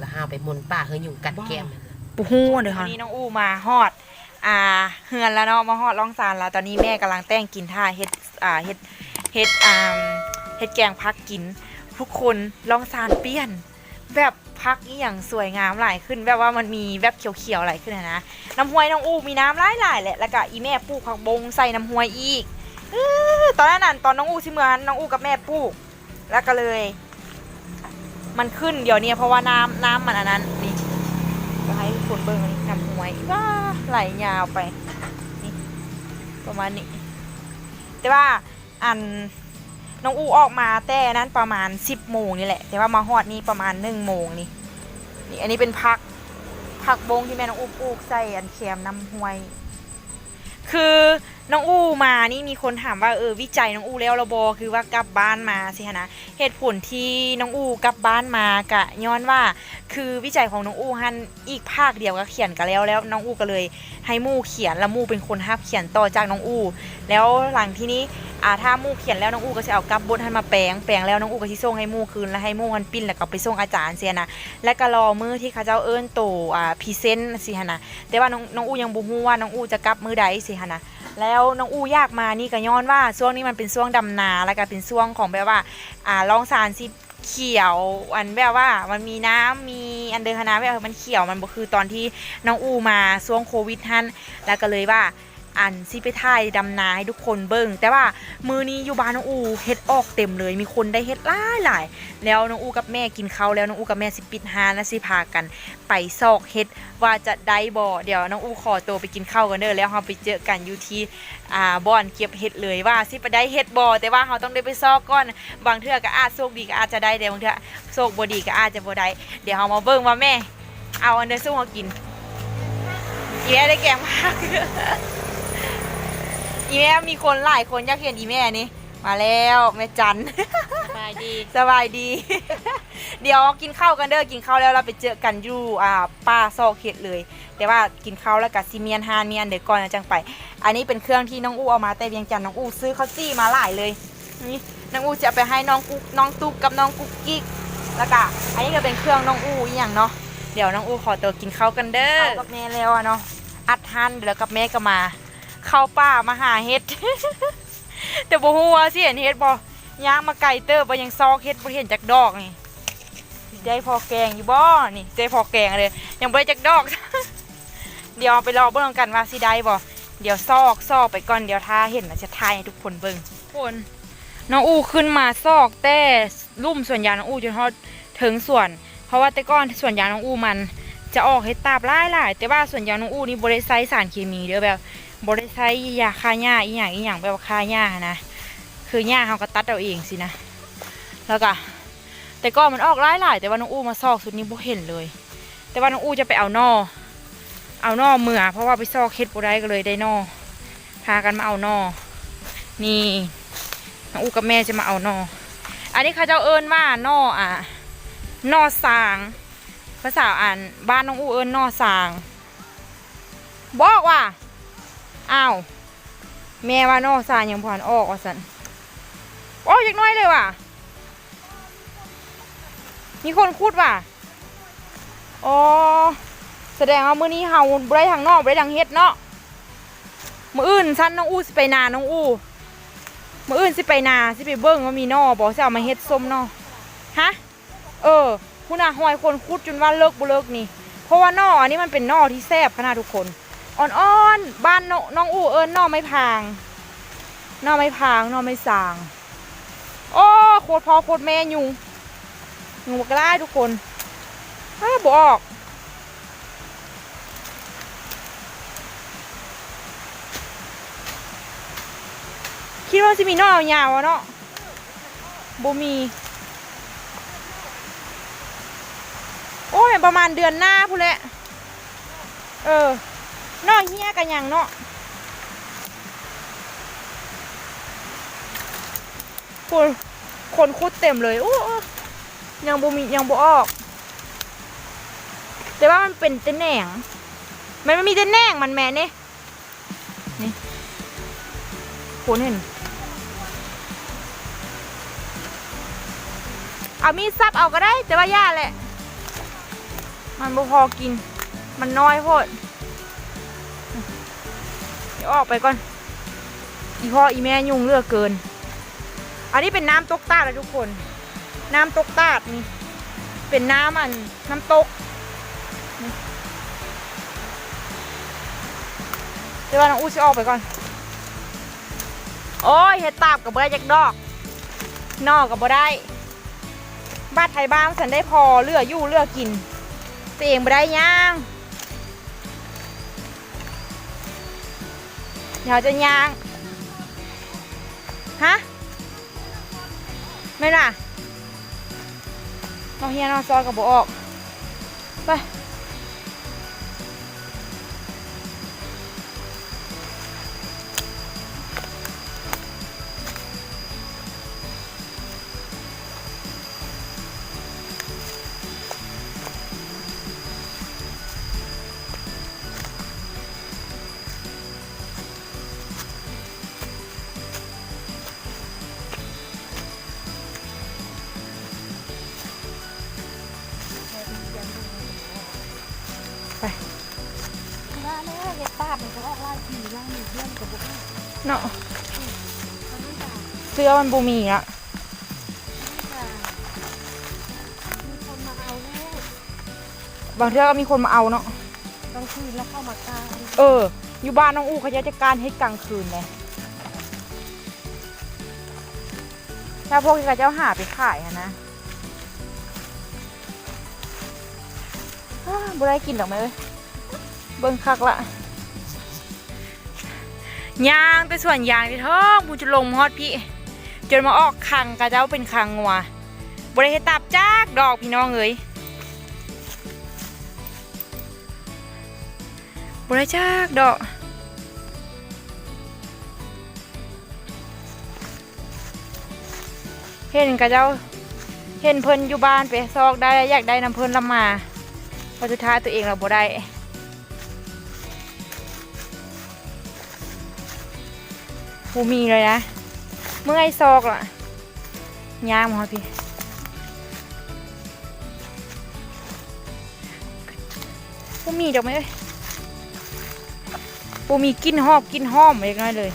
แล้วห้าวไปมนป่าเฮยยุงกัดแก้มมันน่ะปูฮู้เด้อค่ะนี่น้องอู้มาฮอด อ่าเฮือนแล้วเนาะมาฮอดล่องซานแล้ว ตอนนี้แม่กำลังแต่งกินท่าเฮ็ดอ่าเฮ็ดเฮ็ดอ่าเฮ็ดแกงพักกิน ทุกคนล่องซานเปลี่ยน แบบพักอีหยังสวยงามหลายขึ้น แบบว่ามันมีแบบเขียวๆหลายขึ้นอะนะน้ำห้วยน้องอู้มีน้ำหลายๆแหละแล้วก็อีแม่ปลูกผักบงใส่น้ำห้วยอีก อื้อตอนนั้นน่ะตอนน้องอู้สิเมือนน้องอู้กับแม่ปลูก แล้วก็เลย มันขึ้นเดี๋ยวนี้เพราะว่าน้ำน้ำมันอันนั้นนี่ก็ให้ทุกคนเบิ่งอันนี้นำหวยว้าไหลยาวไปนี่ประมาณนี้ แต่ว่าอันน้องอูออกมาแต่นั้นประมาณสิบโมงนี่แหละ แต่ว่ามาฮอดนี่ประมาณหนึ่งโมงนี่นี่อันนี้เป็นพักผักบงที่แม่น้องอูปลูกใส่อันเค็มน้ำห้วย คือ น้องอู้มานี่มีคนถามว่าเออวิจัยน้องอู้แล้วระบอคือว่ากลับบ้านมาสิฮะนะเหตุผลที่น้องอู้กลับบ้านมากะย้อนว่าคือวิจัยของน้องอู้ฮันอีกภาคเดียวก็เขียนกันแล้วแล้วน้องอู้ก็เลยให้มู่เขียนแล้วมู่เป็นคนฮับเขียนต่อจากน้องอู้แล้วหลังที่นี้อ่าถ้ามู่เขียนแล้วน้องอู้ก็จะเอากลับบทให้มาแปลงแปลงแล้วน้องอู้ก็สิส่งให้มู่คืนแล้วให้มู่ฮันปิ้นแล้วก็ไปส่งอาจารย์เสียนะและก็รอมือที่เขาเจ้าเอิ้นโตอ่าพรีเซนต์สิฮะนะแต่ว่าน้องน้องอู้ยังบ่ฮู้ว่าน้องอู้จะกลับมือใดสิฮะนะ แล้วน้องอูอยากมานี่ก็ย้อนว่าช่วงนี้มันเป็นช่วงดำนาแล้วก็เป็นช่วงของแบบว่าอ่าลองซานสิเขียวอันแบบว่ามันมีน้ำมีอันเดินคณะแบบมันเขียวมันก็คือตอนที่น้องอูมาช่วงโควิดท่านแล้วก็เลยว่า อันซิไปถ่ายดำนาให้ทุกคนเบิ่งแต่ว่ามือนี้อยู่บ้านน้องอูเฮ็ดออกเต็มเลย มีคนได้เฮ็ดหลายหลายแล้วน้องอูกับแม่กินข้าวแล้วน้องอูกับแม่สิปิดฮานแล้วสิพากัน ไปซอกเฮ็ดว่าจะได้บ่เดี๋ยวน้องอูขอตัวไปกินข้าวกันเด้อแล้วเราไปเจอกันอยู่ที่อ่าบ่อนเก็บเฮ็ดเลยว่าสิไปได้เฮ็ดบ่แต่ว่าเราต้องได้ไปซอกก่อนบางเทื่อก็อาจโชคดีก็อาจจะได้แต่บางเทื่อโชคบ่ดีก็อาจจะบ่ได้เดี๋ยวเรามาเบิ่งว่าแม่ เอาอันเดอร์สู้มากินแม่ได้แกงผัก อีแม่มีคนหลายคนอยากเห็นอีแม่นี่ มาแล้วแม่จัน สบายดี สบายดี เดี๋ยวกินข้าวกันเด้อกินข้าวแล้วเราไปเจอกันอยู่อ่าป้าซอกเห็ดเลย แต่ว่ากินข้าวแล้วกับซีเมียนฮานเมียนเดี๋ยวก่อนนะจังไป อันนี้เป็นเครื่องที่น้องอู้เอามาแต่เวียงจันทน์น้องอู้ซื้อข้าวจี้มาหลายเลยนี่น้องอู้จะเอาไปให้น้องกุ๊กน้องตุ๊กกับน้องกุ๊กกิ๊กแล้วก็อันนี้ก็เป็นเครื่องน้องอู้อีกอย่างเนาะเดี๋ยวน้องอู้ขอตัวกินข้าวกันเด้อกับแม่แล้วอะเนาะอัดทันเดี๋ยวกับแม่ก็มา เข้าป่ามาหาเห็ด แต่บ่ฮู้ว่าสิเห็นเห็ดบ่ย่างมาไก่เตอร์บ่ยังซอกเห็ดบ่เห็นจักดอกนี่ได้พอแกงอยู่บ่นี่ได้พอแกงเลยยังบ่ได้จักดอก เดี๋ยวไปรอเบิ่งกันว่าสิได้บ่เดี๋ยวซอกซอกไปก่อนเดี๋ยวถ้าเห็นน่ะจะทายให้ทุกคนเบิ่งคนน้องอูขึ้นมาซอกแต่ลุ่มส่วนยางน้องอูจนฮอดถึงส่วน เพราะว่าแต่ก่อนส่วนยางน้องอูมัน จะออกเห็ดตาบหลายๆแต่ว่าส่วนยางน้องอูนี่บ่ได้ใส่สารเคมีเด้อแบบ บริใช้ยาฆ่าหญ้าอีหยังอีหยังแบบว่าฆ่าหญ้านะคือหญ้าเขาก็ตัดเอาเองสินะแล้วก็แต่ก็มันออกหลายหลายแต่ว่าน้องอู้มาซอกสุดนี้บ่เห็นเลย แต่ว่าน้องอู้จะไปเอานอเอานอเมื่อเพราะว่าไปซอกเฮ็ดบ่ได้ก็เลยได้นอพากันมาเอานอนี่น้องอู้กับแม่จะมาเอานออันนี้เขาเจ้าเอิ้นว่านออะนอสาง ภาษาอ่านบ้านน้องอู้เอิ้นนอสาง บอกว่า อ้าว แม่ว่านอกซายังผ่านออกว่าสันโอ้ยังน้อยเลยว่ะ มีคนพูดว่ะอ๋อแสดงว่ามื้อนี้เฮาบ่ได้ทางนอกบ่ได้ทางเฮ็ดเนาะมื้ออื่นซันน้องอู้สิไปนาน้องอู้มื้ออื่นสิไปนาสิไปเบิ่งว่ามีนอบ่สิเอามาเฮ็ดส้มนอฮะเออคุณน่ะหอยคนคุดจนว่าเลิกบ่เลิกนี่ เพราะว่านออันนี้มันเป็นนอที่แซ่บขนาดทุกคน อ่อนๆ บ้านนน้องอู่เอิญนอไม่พางนอไม่พางนอไม่สาง โอ้โคตรพอโคตรแม่ยุงยุงบักได้ทุกคนอ้ยบอกคิดว่าจะมีนอยาวอะเนาะบ่มี โอ้ย ประมาณเดือนหน้าพูดแหละ เออ นอกเฮียกันยังเนาะคนคนคุดเต็มเลยโอ้ยังบ่มียังบ่ออก แต่ว่ามันเป็นแต่แหน่ง มันไม่มีแต่แหน่งมันแม่เนี่ยนี่คุณเห็นเอามีซับเอาก็ได้ แต่ว่าย่าแหละ มันบ่พอกิน มันน้อยโพด ดี๋ยวออกไปก่อน อีพ่ออีแม่ยุ่งเลือกเกิน อันนี้เป็นน้ำตกตาดเลยทุกคน น้ำตกตาดนี่ เป็นน้ำอันน้ำตกเดี๋ยวว่าน้องอู้จะออกไปก่อน โอ้ยเห็ดตาบกับบ่ได้จักดอก นอกกับบ่ได้ บ้านไทยบ้านฉันได้พอเลือกอยู่เลือกกินตัวเองบ่ได้ย่าง เดี๋ยวจะย่าง ฮะ ไม่น่ะนองเฮียนองซอยกับบออก ไป เพื่อนกับบุกเนาะมันไม่ด่าเสื้อมันบูมีละไม่ด่ามีคนมาเอาแล้วบางเทื่อก็มีคนมาเอาเนาะกลางคืนแล้วเข้ามากลางเออ อยู่บ้านน้องอูเขาจะจัดการเฮ็ดกลางคืนเลยถ้าพวกที่เขาเจ้าหาไปขายอะนะอ้าบ่ได้กินดอกไหมเว้ยเบิ่งคักละ ยางไปส่วนยางที่ท้องผู้จะลงฮอดพี่ จนมาออกคังกะเจ้าเป็นคังงัวบ่ได้เฮตับจักดอกพี่น้องเอ้ยบ่ได้จักดอกเห็นกะเจ้าเห็นเพิ่นอยู่บ้านไปซอกได้อยากได้น้ำเพิ่นลำมาพอสุดท้ายตัวเองเราบ่ได้ บูมีเลยนะ เมื่อไอซอกล่ะยามเหรอพี่บูมีดอกไหมเอ้ยบูมีกินหอบกินห้อมเล็กน้อยเลย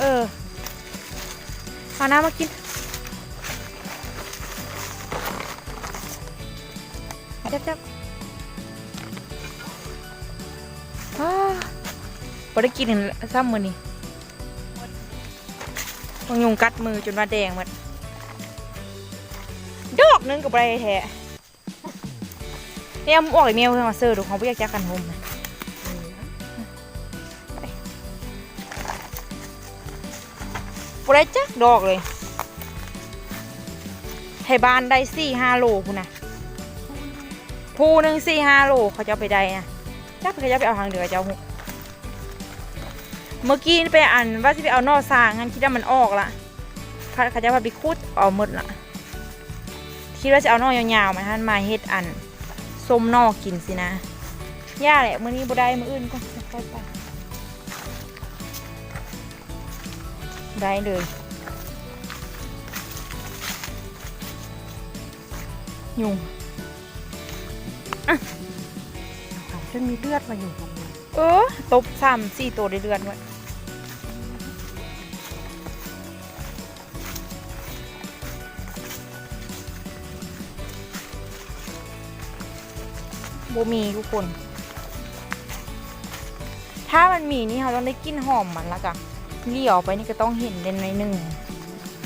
เออเอาน้ำมากินจับจับอ้าพอได้กินซ้ำมือนี่ ต้องยุงกัดมือจนว่าแดงหมดดอกหนึงกับไรแท้เนี่ยมันออกไอเมียเพื่อมาเซอร์ดูเขาไม่อยากจักกันหมนะได้จักดอกเลยไทยบ้านได้สี่ห้าโลคุณนะภูหนึ่งสี่ห้าโลเขาจะไปได้นะจักเขาจะไปเอาทางเดือเจ้าหุ เมื่อกี้นี่ไปอ่านว่าจะไปเอานอสางงั้นคิดว่ามันออกละเขาเขาจะพาไปคูดเอาหมดละคิดว่าจะเอานอยาวๆมาท่านมาเฮ็ดอันส้มนอกกินสินะย่าแหละมื้อนี้บ่ได้มื้ออื่นก็ไปไปได้เลยยุงจนมีเลือดมาอยู่ตรงนี้เออตบสามสี่ตัวได้เดือนไว้ บมีทุกคน ถ้ามันมีนี่เราต้องได้กลินหอมมันล้วกันเลี้ยวไปนี่ก็ต้องเห็นเด่นในหนึ่ง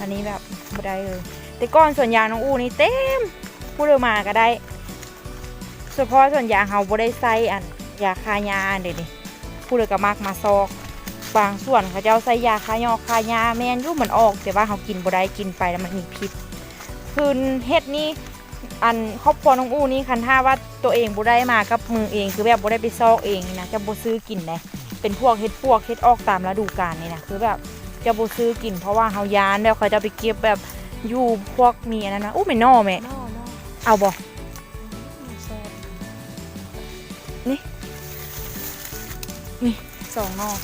อันนี้แบบไม่ได้เลย แต่ก้อนส่วนยางน้องอูนี่เต็มพูดออกมาก็ได้เฉพาะส่วนยางเขาบ่ได้ใส่อันยาคายาอันเดี๋ยวนี้พูดเลยก็มากมาซอกบางส่วนเขาจะเอาใส่ยาคายอคายาแมนยุ่มันออก แต่ว่าเขากินบ่ได้กินไปแล้วมันมีพิษ คือเฮ็ดนี่อันครอบครัวน้องอูนี่คันท่าว่า ตัวเองบ่ได้มากับมือเองคือแบบบ่ได้ไปซอกเองนะจะบ่ซื้อกินเลยเป็นพวกเฮ็ดพวกเฮ็ดออกตามฤดูกาลนี่นะคือแบบจะบ่ซื้อกินเพราะว่าเฮายานแล้วเขาจะไปเก็บแบบอยู่พวกมีอันนั้นนะอู้ไม่นอแม่นอเอาบ่มีแซ่สองนอก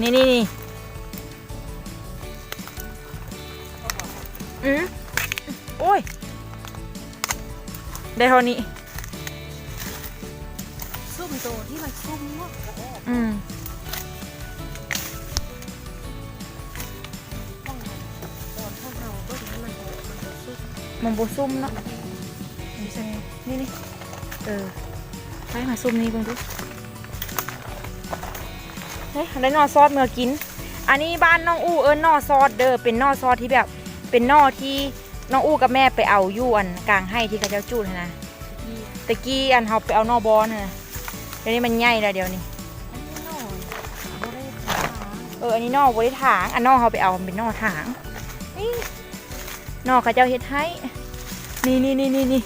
นี่นี่นี่ ได้เท่านี้ ซุ่มโตที่มันซุ่มเนาะก็ออกอืมต้องตอนพวกเราก็ให้มันออกมันจะซุ่มมันบซุ่มเนาะนี่ใช่นี่นี่เออไปมาซุ่มนี่เบิ่งดูเฮ้ยได้หนอซอสเมื่อกิน อันนี้บ้านน้องอู้เอิญนอซอสเด้อเป็นนอซอสที่แบบ เป็นนอที่ น้องอู้กับแม่ไปเอาอยู่อันกลางให้ที่เขาเจ้าจูดนะที่ตะกี้อันเขาไปเอานอบอลนะเดี๋ยวนี้มันใหญ่แล้วเดี๋ยวนี้อันนี้หน่อยบ่ได้ขาเอออันนี้นอกบริถางอันนอกเขาไปเอามันเป็นนอกถางนี่นอกเขาเจ้าเฮ็ดให้นี่นี่นี่นี่นี่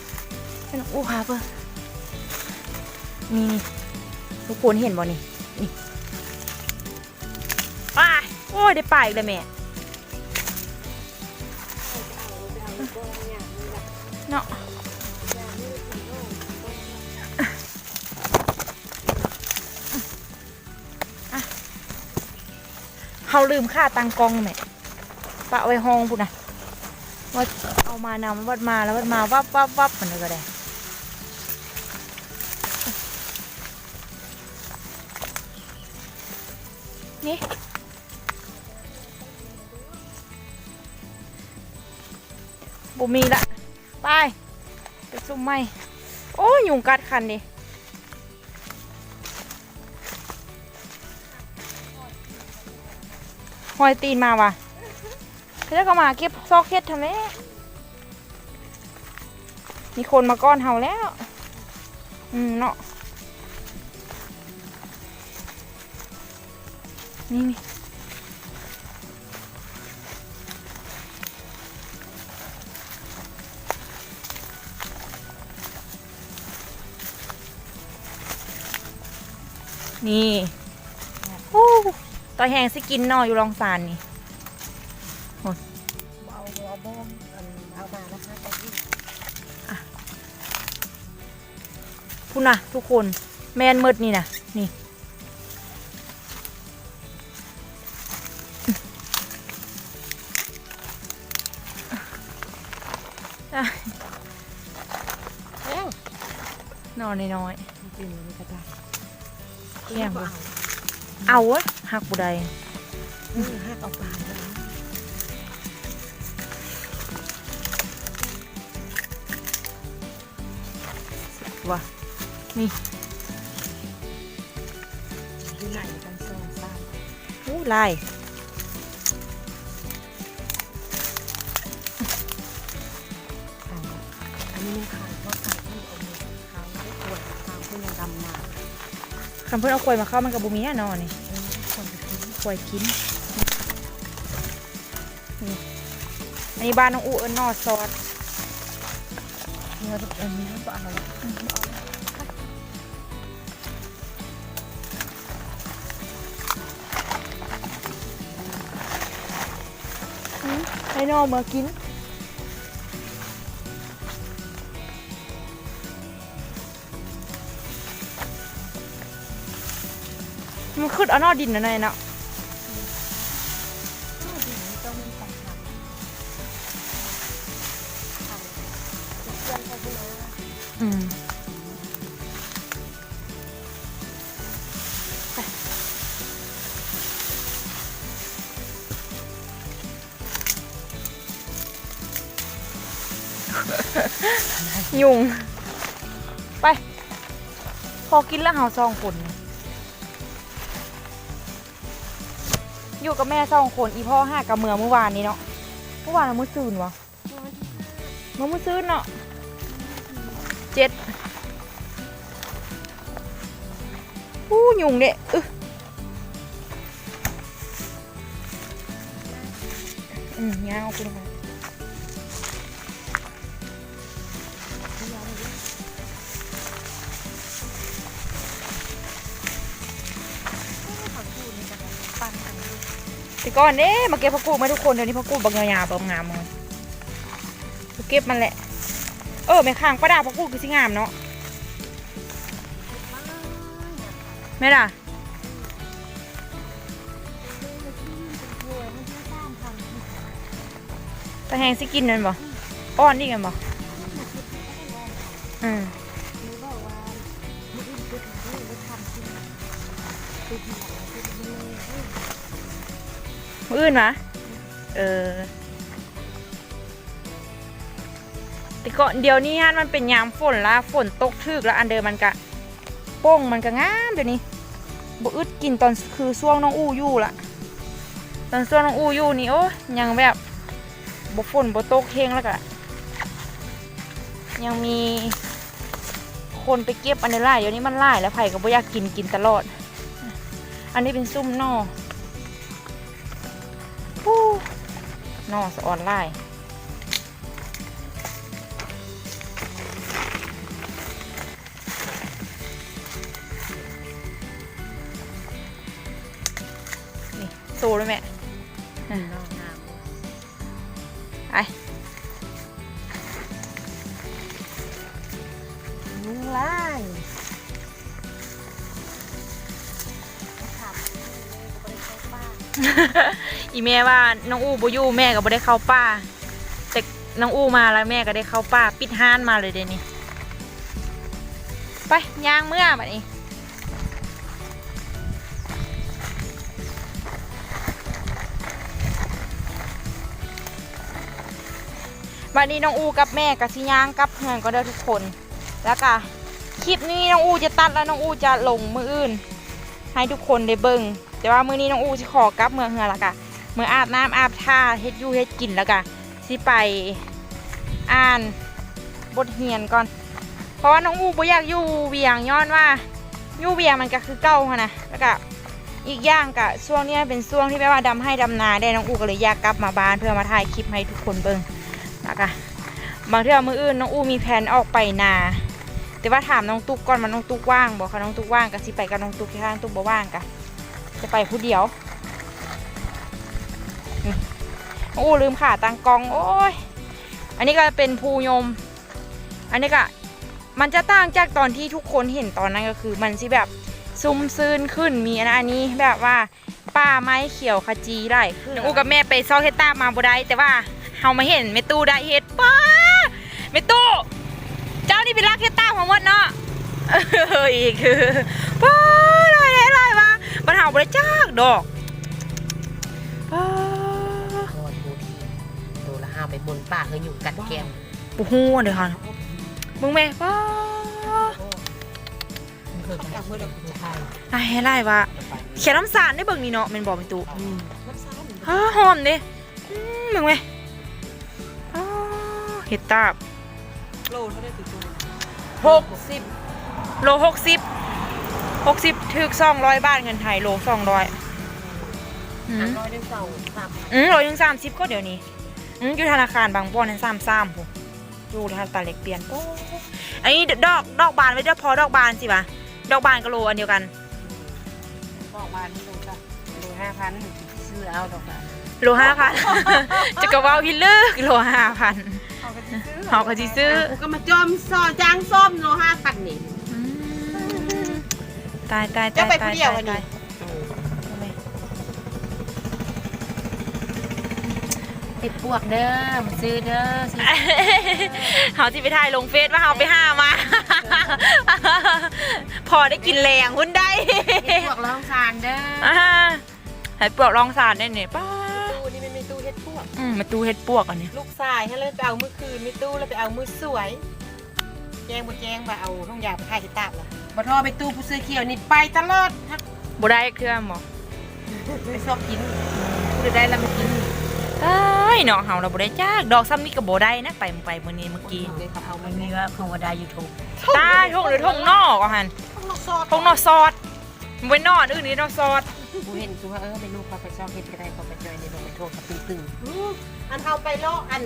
ให้น้องอู้พาเพิ่งนี่นี่ทุกคนเห็นบ่นี่นี่ป้ายโอ้ยได้ป่าอีกเลยแม่ เนาะเขาลืมค่าตังกองแม่ปะไว้ห้องพุ่นนะว่าเอามานำวัดมาแล้ววัดมาวับวับวับมันก็ได้นี่บุมีละ ไปไปซุ่มไหมโอ้ยยุงกัดคันดิหอยตีนมาว่ะแล้วก็มาเก็บซอกเฮ็ดทำไมมีคนมาก้อนเฮาแล้ว อืมเนาะนี่นี่ นี่โอ้ต่อแหงสิกินหนออยู่รองสารนี่เอาหัวบ้องอันเอามานะคะแต่ที่พูดนะทุกคนแมนมืดนี่นะนี่อะแห้งนอนน้อยจริงๆมันก็ได้ๆ แย่งบ่เอาเว้ยหักบุได้นี่หักเอาปลาแล้วว่ะนี่อยู่ไหนกันสองสามอู้ลายขายอันนี้มันขาย คำเพื่อนเอาควยมาเข้ามันกับบุมีแน่นอนนี่คนไปกินควยกินนี่อันนี้บ้านน้องอูเอิญนอซอสเนื้อแบบเอ็นนี้ก็เอาให้นอมากิน มันขึ้นเอานอดินนะนายเนาะข้าวดีนี่ต้องมีปัญหาเพื่อนเขาด้วยนะอืมยุง ไป พอกินแล้วเฮาสองคน อยู่กับแม่สองคนอีพ่อห้ากับเมือเมื่อวานนี้เนาะเมื่อวานเรามื่อซืนวะเมื่อมื่อซืนเนาะเจ็ดอู้ยุงเด้อึอืมยาวคุณค่ะ แต่ก่อนเด้มาเก็บผักกูไหมทุกคนเดี๋ยวนี้ผักกูบางยาบางงามเลยเก็บมันแหละ เออไม่ข้างประดาผักกูคือสิงามเนาะแม่ล่ะตาแหงสิกินนั่นบ่อ้อนนี่กันบ่อืมหนูบอ มื้ออื่นคือทำให้บ่ทำขึ้นคือที่หลังคือบ่เลยเฮ้ยมืออื่นวะเออแต่ก่อนเดี๋ยวนี้ฮะมันเป็นยามฝนละฝนตกทึกแล้วอันเดิมมันกะโป้งมันก็งามเดี๋ยวนี้บอึดกินตอนคือช่วงน้องอู้ยู่ละตอนช่วงน้องอู้ยู่นี่โอ้ยยังแบบบ่ฝนบ่ตกเฮงแล้วก็ยังมีคนไปเก็บอันนี้ไล่เดี๋ยวนี้มันไล่แล้วไผ่ก็บ่อยากกินกินตลอด อันนี้เป็นซุ่มนอปู้ นอสะออนไลน์นี่โซ่เลยแม่น้องงามไปลุงไล่ อีแม่ว่าน้องอู้บอยู่แม่ก็บ่ได้เข้าป่าแต่น้องอู้มาแล้วแม่ก็ได้เข้าป่าปิดห้านมาเลยเดี๋ยวนี้ไปย่างเมื่อบัดนี้บัดนี้น้องอูกับแม่กับชิย่างกับเพื่อนก็ได้ทุกคน แล้วก็คลิปนี้น้องอูจะตัดแล้วน้องอูจะลงมืออื่น ให้ทุกคนได้เบิ่งแต่ว่ามือนี้น้องอู้สิขอกลับเมืองเฮือและกะ เมื่ออาบน้ำอาบท่าเฮ็ดยู่เฮ็ดกินแล้วกะสิไปอ่านบทเรียนก่อน เพราะว่าน้องอูบ่อยากอยู่เวียงย้อนว่าอยู่เวียงมันก็คือเก่าหั้นะแล้วก็อีกอย่างกะช่วงนี้เป็นช่วงที่แปลว่าดำให้ดำนาได้น้องอูก็เลยอยากกลับมาบ้านเพื่อมาถ่ายคลิปให้ทุกคนเบิ่งแล้วก็บางเทื่อมืออื่นน้องอูมีแผนออกไปนาแต่ว่าถามน้องตุ๊กก่อนมันน้องตุ๊กว่างบอกค่ะน้องตุ๊กว่างก็สิไปกับน้องตุ๊กที่ข้างตุ๊กบ่ว่างกะจะไปผู้เดียว โอ้ลืมขาตังกองโอ้ยอันนี้ก็เป็นภูยม อันนี้ก็มันจะต่างจากตอนที่ทุกคนเห็นตอนนั้นก็คือ มันสิแบบซุ่มซื่นขึ้นมีอันอันนี้แบบว่าป่าไม้เขียวขจีได้ขึ้นอูกับแม่ไปซอกเฮดตามาบ่ได้แต่ว่าเฮามาเห็นเมตู้ได้เฮ็ดป้าเมตู้เจ้านี่เป็นรักเฮดตาของมดเนาะอีกคือป้าอะไรอะไรวะมันเห่าบริจากดอก ไปบนป่าเฮยอยู่กัดแก้มปูฮู้เดี๋ยวค่ะมึงแม่ป้าเคยไปเมื่อเดือนกุมภาพันธ์อะไรอะไรวะเขียนน้ำสารได้เบิ่งนี่เนาะแมันบอกเป็นตูอืมฮ่าหอมดิอืมมึงแม่อ้าเห็ดตาบโลเท่าได้ติดตัวหกสิบโลหกสิบหกสิบถึกสองร้อยบาทเงินไทยโลสองร้อยอืมร้อยได้เสาสามอืมร้อยหนึ่งสามสิบก็เดี๋ยวนี้ อืมอยู่ธนาคารบางบ่อนนั้นสามสามผมอยู่ธนาคารเล็กเปลี่ยนโอ้ไอ้นี่ดอกดอกบานไว้ด้วยพอดอกบานสิวะดอกบานกับโลอันเดียวกันบอกมาที่ลงจ้ะโลห้าพันซื้อเอาดอกละโลห้าพันจะกระว่าพิลึกโลห้าพันเขาก็จะซื้อกูก็มาจอมซอจางส้มโลห้าพันนี่อืมตายตายตายจะไปตายผู้เดียวตาวันนี้ตาย ติดพวกเด้อมาซื้อเด้อซื้อเขาที่ไปถ่ายลงเฟซว่าเขาไปห้ามา พอได้กินแรงหุ้นได้ติดพวกร้องซานเด้ออ่าให้ปลวกรองสารได้เนี่ยป้าตู้นี่ไม่มีตู้เฮ็ดพวกอืมมาดูเห็ดปวกอันเนี้ยลูกชายให้เลยไปเอามือคืนมีตู้แล้วไปเอามือสวยแจ้งบ่แจ้งว่าเอาท้องยาไปขายที่ตาบล่ะบ่ทอไปตู้ผู้ซื้อเขียวนี่ไปตลอดฮักบ่ได้เครื่องหมอไปชอบกินผู้ใดได้แล้วมากิน เอ้ยเนาะเฮาเราบ่ได้จ้ากดอกซ้ำนี่ก็บ่ได้นะไปไปมื้อนี้เมื่อกี้เลยเขาเอามันนี่ว่าคงว่าได้ยูทูบตายทงหรือทงนอกอะหันต้องนอกซอดทงนอกซอสมันเป็นนอกอื่นนี่นอกซอสกูเห็นกูว่าเออเป็นลูกเขาไปชอบเฮ็ดก็ได้เขาไปจอยในลงไปโทษกับตึงๆอันเอาไปลอกอัน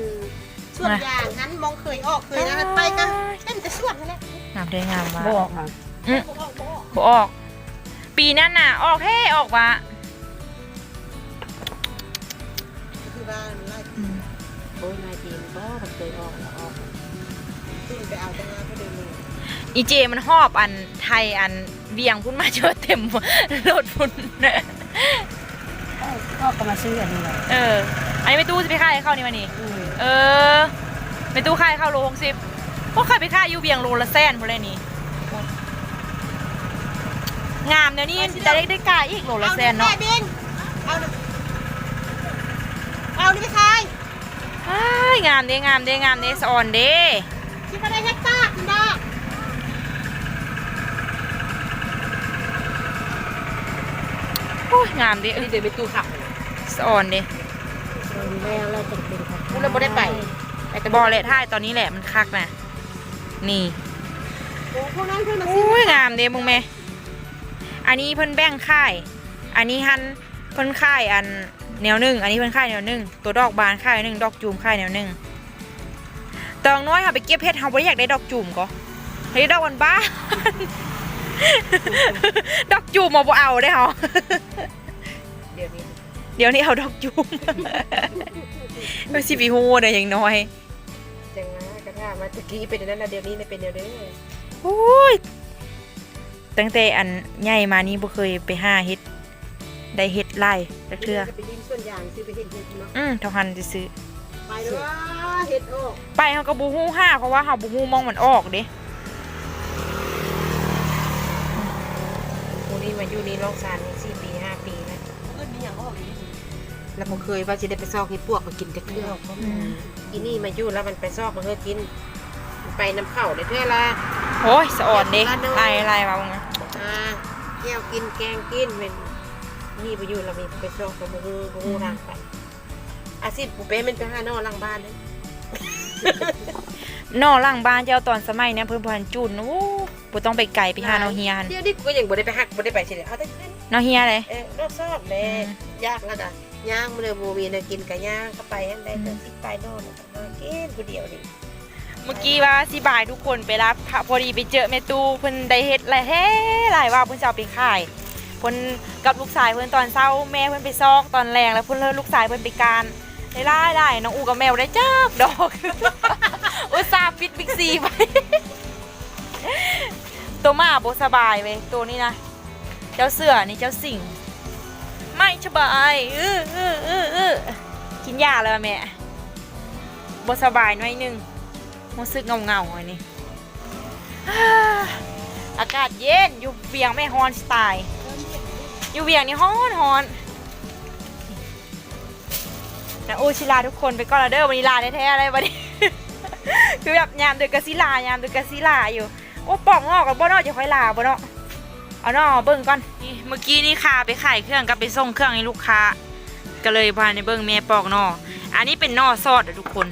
ส่วนยางนั้นมองเคยออกเคยนะไปก็เล่นแต่ส่วนนั่นแหละงามได้งามว่ะบอกค่ะอืมบอกออกบอกออกบ่ออกปีนั้นน่ะออกเท่ออกว่ะ คือว่าไล่โอ้ยนายจีนก็ผมเคยออกแล้วออกขึ้นไปเอาตั้งนานก็เดินเลยอีเจมันหอบอันไทยอันเวียงพุ่นมาเจอเต็มรถพุ่นก็ก็มาซื้ออันนี้เลยเออ อันนี้ไม่ตู้จะไปขายให้เข้านี่มานี่เออไม่ตู้ขายเข้าโลหกสิบว่าเคยไปค่ายอยู่เบียงโลละแสนพอเลยนี่งามเดี๋ยวนี้จะได้ได้กล้าอีกโลละแสนเนาะอบินเอาดิ เอาดิไปขายอ้ายงามเด้งามเด้งามเด้สะออนเด้คิดว่าได้เฮกตาร์คุณดอกโอ้ยงามเด้เอ้ยนี่เดี๋ยวไปตู้ขับสะออนเด้แล้วเราจะเป็นของกูเลยไม่ได้ไปไปแต่บอเลยท่ายตอนนี้แหละมันคักนะนี่โอ้พวกนั้นเพิ่งมาซื้โอ้ยงามเด้มึงแม่อันนี้เพิ่นแบ่งค่าย อันนี้หันเพิ่นค่ายอัน แนวหนึ่งอันนี้เพิ่นค่ายแนวหนึ่งตัวดอกบานค่ายแนวหนึ่งดอกจูมค่ายแนวหนึ่งตองน้อยค่ะไปเก็บเพชรเฮาบ่ได้อยากได้ดอกจูมก็เฮ้ยดอกวันบ้านดอกจูมมาบ่เอาได้เฮาเดี๋ยวนี้เดี๋ยวนี้เอาดอกจูมไม่สิบีฮู้เด้อยังน้อยจังนะกระทามาตะกี้เป็นอย่างนั้นแล้วเดี๋ยวนี้เนี่ยเป็นเดี๋ยวนี้โอ้ยตั้งแต่อันใหญ่มานี้บ่เคยไปหาเฮ็ด ได้เฮ็ดไร่จักเทื่อไปดินส่วนยางซื้อไปเห็ดเห็ดเนาะอืมเท่าหันจะซื้อไปเลยว่าเห็ดออก ไปเฮาก็บ่ฮู้ห้าเพราะว่าเฮาบ่ฮู้มองมันออกเด้พวกนี้มาอยู่นี่ลองซานนี่สี่ปีห้าปีแล้วเออมีอย่างออกอีกแล้วผมเคยว่าจะได้ไปซอกเห็ดปวกมากินจักเทื่ออืมอีนี่มาอยู่แล้วมันไปซอกมาเฮือกินมันไปน้ำเข่าได้เท่าละโอ้ยสะอ่อนเด้ไล่ไล่มาบ่งอ่าเที่ยวกินแกงกินเป็น นี่ไปอยู่เรามีไปซอกกับมือมือทางไปอาชีพปูเป้มันไปหานอหลังบ้านเลยนอหลังบ้านเจ้าตอนสมัยเนี่ยเพิ่นบ่ทันจุนโอ้บ่ต้องไปไกลไปหานอเฮียหั่นเดี๋ยวนี้กูก็ยังบ่ได้ไปหักบ่ได้ไปเฉยเอาแต่ขึ้นนอเฮียเลยเออนอกซอกเลยอืมยากแล้วก็ย่างมาเลยบ่มีแนวกินก็ย่างเข้าไปอันใดก็สิไปนอนแล้วก็มากินผู้เดียวนี่เมื่อกี้ว่าสิบายทุกคนไปรับพระพอดีไปเจอแม่ตูเพิ่นได้เฮ็ดหลายแท้หลายว่าเพิ่นจะเอาไปขายเพิ่นกับลูกชายเพิ่นตอนเช้าแม่เพิ่นไปซอกตอนแรงแล้วเพิ่นเลิกลูกชายเพิ่นไปการได้ล่ได้น้องอูกับแมวได้จักดอก อุตส่าห์ปิดบิ๊กซีไป ตัวหมาบ่สบายเว้ยตัวนี้นะ เจ้าเสือนี่เจ้าสิงไม่สบายอื้ออื้ออื้ออื้อกินยาเลยแม่บสบายหน่อยหนึงรู้สึกเงาเงาๆอันนี้อากาศเย็นอยู่เวียงไม่ฮอนสไตล์ อยู่เวียงนี่ฮ้อนฮอนนะโอชิลาทุกคนไปก่อนละเด้อวันนี้ลาแท้ๆอะไรวันนี้ คือแบบยามเดือกกะซิลายามเดือกกะซิลาอยู่โอ้ปอกงอกกับบ่เนอกจะค่อยลาบ่เนาะเอานาะเบิ่งก่อนเมื่อกี้นี่ค่ะไปขายเครื่องกับไปส่งเครื่องให้ลูกค้า ก็เลยพาในเบิ่งแม่ปอกนออันนี้เป็นนอซอสอะทุกคน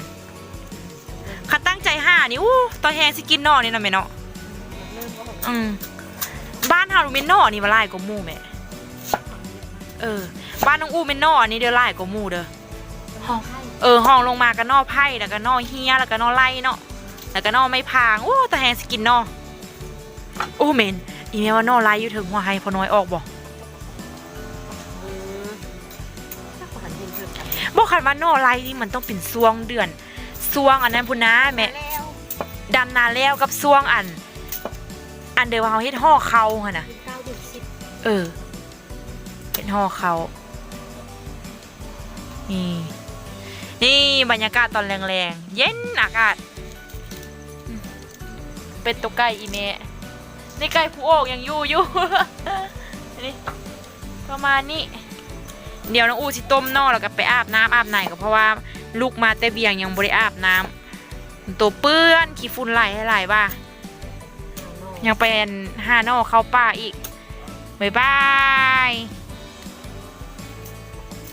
ขาตั้งใจห้านี่อู้ตอนแฮงสิกินนอนี่นะแม่เนาะอืมบ้านเฮาดูเมนนอนี่มาไล่กว่าหมู่แม่ เออ บ้านน้องอู้เมนนอนี่เด้อไล่กว่าหมู่เด้อห้องเออห้องลงมาก็นอไผ่แล้วก็นอเฮียแล้วก็นอไล่เนาะแล้วก็นอไม่พางอู้ตอนแฮงสิกินนอโอ้เมนอีแม่ว่านอไล่อยู่ถึงหัวไฮพอน้อยออกบ่อืมถ้าขวัญเห็นเพิ่นกันบอกคันว่านอไล่นี่มันต้องเป็นซวงเดือนซวงอันนั้นพุ่นนะแม่แล้วดำนาแล้วกับซวงอัน อันเดียวว่าเขาเฮ็ดห่อเขาค่ะนะเก้าถึงสิบเออ เฮ็ดห่อเขา นี่ นี่บรรยากาศตอนแรงๆ เย็นอากาศ เป็นตัวไก่อีเมะนี่ไก่ผู้โอกยังอยู่อยู่นี่ประมาณนี้ เดี๋ยวน้องอูสิต้มนอกแล้วก็ไปอาบน้ำอาบไหนก็เพราะว่าลูกมาแต่เบียงยังบริอาบน้ำตัวเปื้อนขี้ฝุ่นไหลให้ไหลว่ายังไปหานอกเข้าป่าอีก บ๊ายบาย